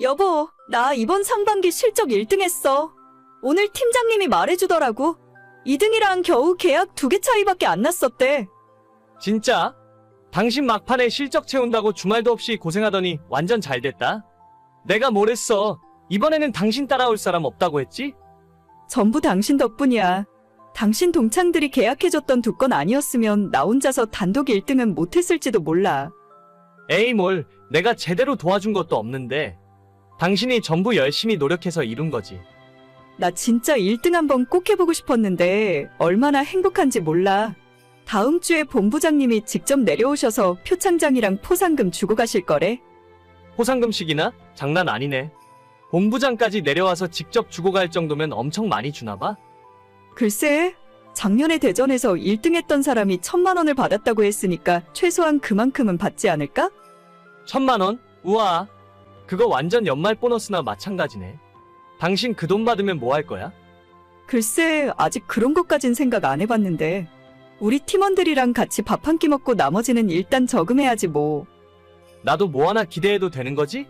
여보, 나 이번 상반기 실적 1등 했어. 오늘 팀장님이 말해주더라고. 2등이랑 겨우 계약 두 개 차이밖에 안 났었대. 진짜? 당신 막판에 실적 채운다고 주말도 없이 고생하더니 완전 잘 됐다. 내가 뭘 했어? 이번에는 당신 따라올 사람 없다고 했지? 전부 당신 덕분이야. 당신 동창들이 계약해줬던 두 건 아니었으면 나 혼자서 단독 1등은 못했을지도 몰라. 에이 뭘, 내가 제대로 도와준 것도 없는데. 당신이 전부 열심히 노력해서 이룬 거지. 나 진짜 1등 한번 꼭 해보고 싶었는데 얼마나 행복한지 몰라. 다음 주에 본부장님이 직접 내려오셔서 표창장이랑 포상금 주고 가실 거래. 포상금식이나? 장난 아니네. 본부장까지 내려와서 직접 주고 갈 정도면 엄청 많이 주나 봐? 글쎄, 작년에 대전에서 1등 했던 사람이 천만 원을 받았다고 했으니까 최소한 그만큼은 받지 않을까? 천만 원? 우와. 그거 완전 연말 보너스나 마찬가지네. 당신 그 돈 받으면 뭐 할 거야? 글쎄, 아직 그런 것까진 생각 안 해봤는데. 우리 팀원들이랑 같이 밥 한 끼 먹고 나머지는 일단 저금해야지 뭐. 나도 뭐 하나 기대해도 되는 거지?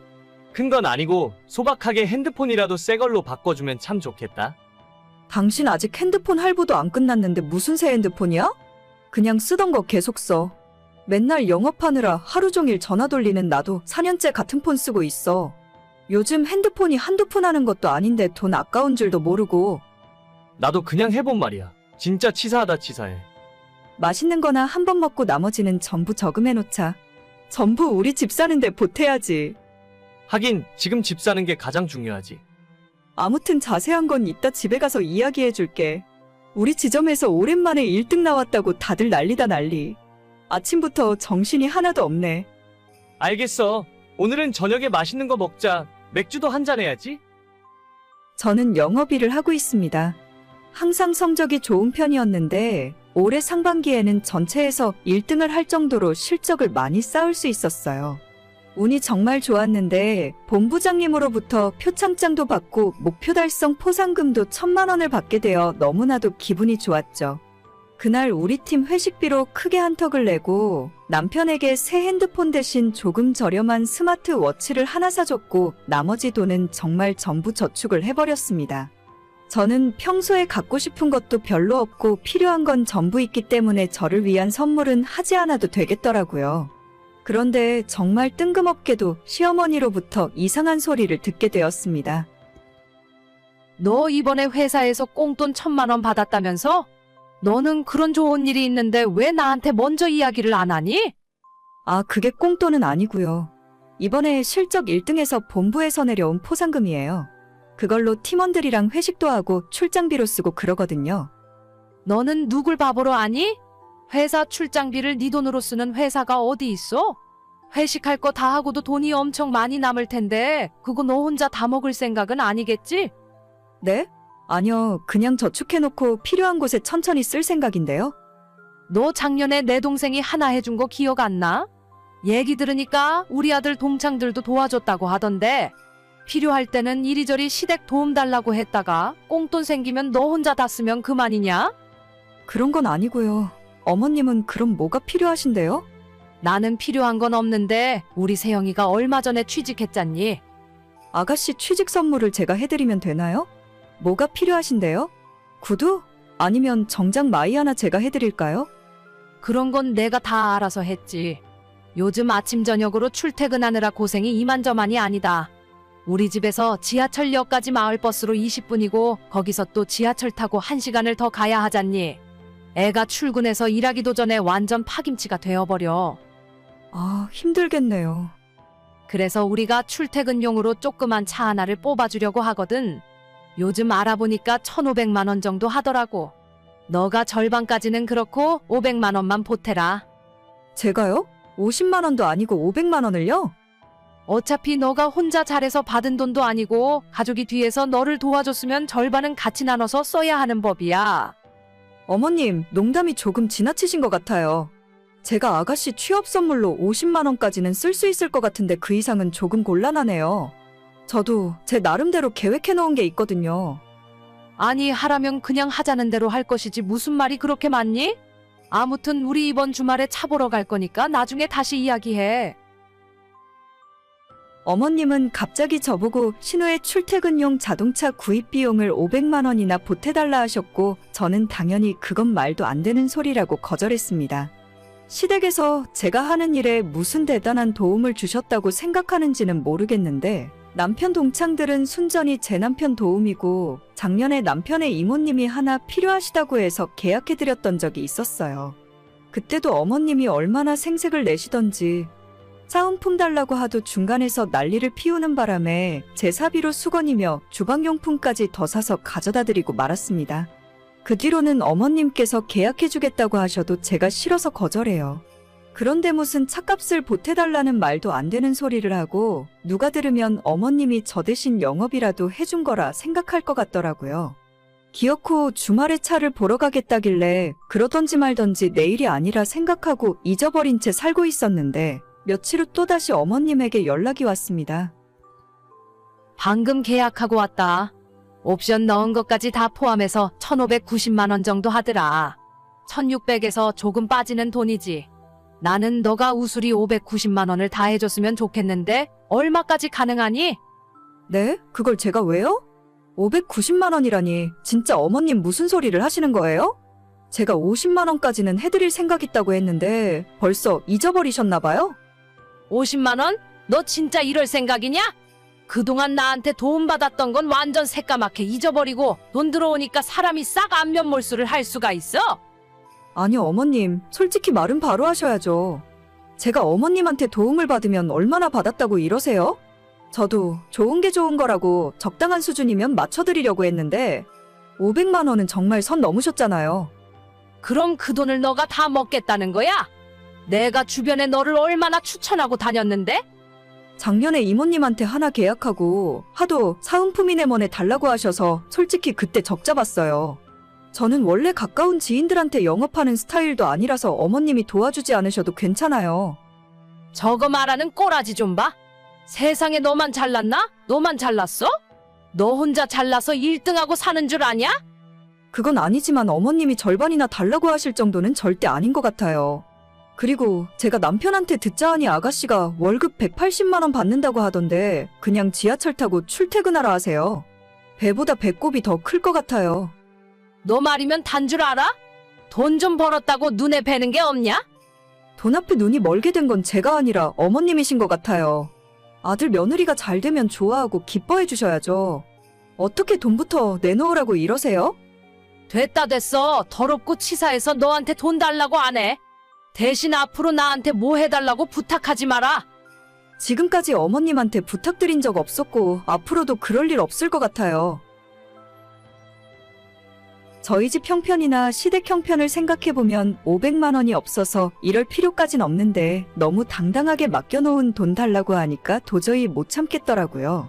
큰 건 아니고 소박하게 핸드폰이라도 새 걸로 바꿔주면 참 좋겠다. 당신 아직 핸드폰 할부도 안 끝났는데 무슨 새 핸드폰이야? 그냥 쓰던 거 계속 써. 맨날 영업하느라 하루 종일 전화 돌리는 나도 4년째 같은 폰 쓰고 있어. 요즘 핸드폰이 한두 푼 하는 것도 아닌데 돈 아까운 줄도 모르고 나도 그냥 해본 말이야. 진짜 치사하다 치사해. 맛있는 거나 한 번 먹고 나머지는 전부 저금해 놓자. 전부 우리 집 사는데 보태야지. 하긴 지금 집 사는 게 가장 중요하지. 아무튼 자세한 건 이따 집에 가서 이야기해 줄게. 우리 지점에서 오랜만에 1등 나왔다고 다들 난리다 난리. 아침부터 정신이 하나도 없네. 알겠어. 오늘은 저녁에 맛있는 거 먹자. 맥주도 한 잔 해야지. 저는 영업 일을 하고 있습니다. 항상 성적이 좋은 편이었는데 올해 상반기에는 전체에서 1등을 할 정도로 실적을 많이 쌓을 수 있었어요. 운이 정말 좋았는데 본부장님으로부터 표창장도 받고 목표 달성 포상금도 천만 원을 받게 되어 너무나도 기분이 좋았죠. 그날 우리 팀 회식비로 크게 한턱을 내고 남편에게 새 핸드폰 대신 조금 저렴한 스마트워치를 하나 사줬고 나머지 돈은 정말 전부 저축을 해버렸습니다. 저는 평소에 갖고 싶은 것도 별로 없고 필요한 건 전부 있기 때문에 저를 위한 선물은 하지 않아도 되겠더라고요. 그런데 정말 뜬금없게도 시어머니로부터 이상한 소리를 듣게 되었습니다. 너 이번에 회사에서 꽁돈 천만 원 받았다면서? 너는 그런 좋은 일이 있는데 왜 나한테 먼저 이야기를 안 하니? 아, 그게 꽁돈은 아니고요. 이번에 실적 1등에서 본부에서 내려온 포상금이에요. 그걸로 팀원들이랑 회식도 하고 출장비로 쓰고 그러거든요. 너는 누굴 바보로 아니? 회사 출장비를 네 돈으로 쓰는 회사가 어디 있어? 회식할 거 다 하고도 돈이 엄청 많이 남을 텐데 그거 너 혼자 다 먹을 생각은 아니겠지? 네? 아니요, 그냥 저축해놓고 필요한 곳에 천천히 쓸 생각인데요. 너 작년에 내 동생이 하나 해준 거 기억 안 나? 얘기 들으니까 우리 아들 동창들도 도와줬다고 하던데 필요할 때는 이리저리 시댁 도움 달라고 했다가 꽁돈 생기면 너 혼자 다 쓰면 그만이냐? 그런 건 아니고요. 어머님은 그럼 뭐가 필요하신데요? 나는 필요한 건 없는데 우리 세영이가 얼마 전에 취직했잖니. 아가씨 취직 선물을 제가 해드리면 되나요? 뭐가 필요하신데요? 구두? 아니면 정장 마이 하나 제가 해드릴까요? 그런 건 내가 다 알아서 했지. 요즘 아침 저녁으로 출퇴근하느라 고생이 이만저만이 아니다. 우리 집에서 지하철역까지 마을버스로 20분이고 거기서 또 지하철 타고 1시간을 더 가야 하잖니. 애가 출근해서 일하기도 전에 완전 파김치가 되어버려. 아, 힘들겠네요. 그래서 우리가 출퇴근용으로 조그만 차 하나를 뽑아주려고 하거든. 요즘 알아보니까 1,500만 원 정도 하더라고. 너가 절반까지는 그렇고 500만 원만 보태라. 제가요? 50만 원도 아니고 500만 원을요? 어차피 너가 혼자 잘해서 받은 돈도 아니고 가족이 뒤에서 너를 도와줬으면 절반은 같이 나눠서 써야 하는 법이야. 어머님, 농담이 조금 지나치신 것 같아요. 제가 아가씨 취업 선물로 50만 원까지는 쓸 수 있을 것 같은데 그 이상은 조금 곤란하네요. 저도 제 나름대로 계획해 놓은 게 있거든요. 아니 하라면 그냥 하자는 대로 할 것이지 무슨 말이 그렇게 많니? 아무튼 우리 이번 주말에 차 보러 갈 거니까 나중에 다시 이야기해. 어머님은 갑자기 저보고 신우의 출퇴근용 자동차 구입 비용을 500만 원이나 보태달라 하셨고 저는 당연히 그건 말도 안 되는 소리라고 거절했습니다. 시댁에서 제가 하는 일에 무슨 대단한 도움을 주셨다고 생각하는지는 모르겠는데 남편 동창들은 순전히 제 남편 도움이고 작년에 남편의 이모님이 하나 필요하시다고 해서 계약해드렸던 적이 있었어요. 그때도 어머님이 얼마나 생색을 내시던지 사은품 달라고 하도 중간에서 난리를 피우는 바람에 제 사비로 수건이며 주방용품까지 더 사서 가져다 드리고 말았습니다. 그 뒤로는 어머님께서 계약해주겠다고 하셔도 제가 싫어서 거절해요. 그런데 무슨 차값을 보태달라는 말도 안 되는 소리를 하고 누가 들으면 어머님이 저 대신 영업이라도 해준 거라 생각할 것 같더라고요. 기어코 주말에 차를 보러 가겠다길래 그러던지 말던지 내일이 아니라 생각하고 잊어버린 채 살고 있었는데 며칠 후 또다시 어머님에게 연락이 왔습니다. 방금 계약하고 왔다. 옵션 넣은 것까지 다 포함해서 1,590만 원 정도 하더라. 1,600에서 조금 빠지는 돈이지. 나는 너가 우수리 590만 원을 다 해줬으면 좋겠는데 얼마까지 가능하니? 네? 그걸 제가 왜요? 590만 원이라니 진짜 어머님 무슨 소리를 하시는 거예요? 제가 50만 원까지는 해드릴 생각 있다고 했는데 벌써 잊어버리셨나 봐요? 50만 원? 너 진짜 이럴 생각이냐? 그동안 나한테 도움 받았던 건 완전 새까맣게 잊어버리고 돈 들어오니까 사람이 싹 안면 몰수를 할 수가 있어? 아니 어머님 솔직히 말은 바로 하셔야죠. 제가 어머님한테 도움을 받으면 얼마나 받았다고 이러세요? 저도 좋은 게 좋은 거라고 적당한 수준이면 맞춰드리려고 했는데 500만 원은 정말 선 넘으셨잖아요. 그럼 그 돈을 너가 다 먹겠다는 거야? 내가 주변에 너를 얼마나 추천하고 다녔는데? 작년에 이모님한테 하나 계약하고 하도 사은품이네 뭐네 달라고 하셔서 솔직히 그때 적자 봤어요. 저는 원래 가까운 지인들한테 영업하는 스타일도 아니라서 어머님이 도와주지 않으셔도 괜찮아요. 저거 말하는 꼬라지 좀 봐. 세상에 너만 잘났나? 너만 잘났어? 너 혼자 잘나서 1등하고 사는 줄 아냐? 그건 아니지만 어머님이 절반이나 달라고 하실 정도는 절대 아닌 것 같아요. 그리고 제가 남편한테 듣자 하니 아가씨가 월급 180만 원 받는다고 하던데 그냥 지하철 타고 출퇴근하라 하세요. 배보다 배꼽이 더 클 것 같아요. 너 말이면 단 줄 알아? 돈 좀 벌었다고 눈에 뵈는 게 없냐? 돈 앞에 눈이 멀게 된 건 제가 아니라 어머님이신 것 같아요. 아들 며느리가 잘 되면 좋아하고 기뻐해 주셔야죠. 어떻게 돈부터 내놓으라고 이러세요? 됐다 됐어. 더럽고 치사해서 너한테 돈 달라고 안 해. 대신 앞으로 나한테 뭐 해달라고 부탁하지 마라. 지금까지 어머님한테 부탁드린 적 없었고 앞으로도 그럴 일 없을 것 같아요. 저희 집 형편이나 시댁 형편을 생각해보면 500만 원이 없어서 이럴 필요까진 없는데 너무 당당하게 맡겨놓은 돈 달라고 하니까 도저히 못 참겠더라고요.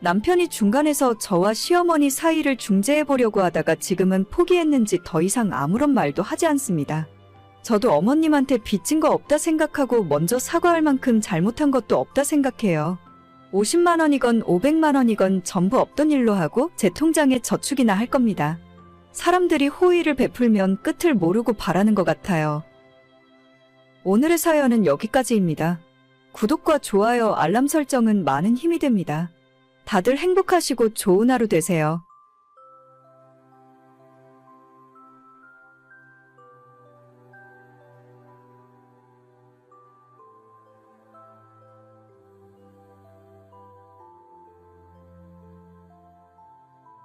남편이 중간에서 저와 시어머니 사이를 중재해보려고 하다가 지금은 포기했는지 더 이상 아무런 말도 하지 않습니다. 저도 어머님한테 빚진 거 없다 생각하고 먼저 사과할 만큼 잘못한 것도 없다 생각해요. 50만 원이건 500만 원이건 전부 없던 일로 하고 제 통장에 저축이나 할 겁니다. 사람들이 호의를 베풀면 끝을 모르고 바라는 것 같아요. 오늘의 사연은 여기까지입니다. 구독과 좋아요, 알람 설정은 많은 힘이 됩니다. 다들 행복하시고 좋은 하루 되세요.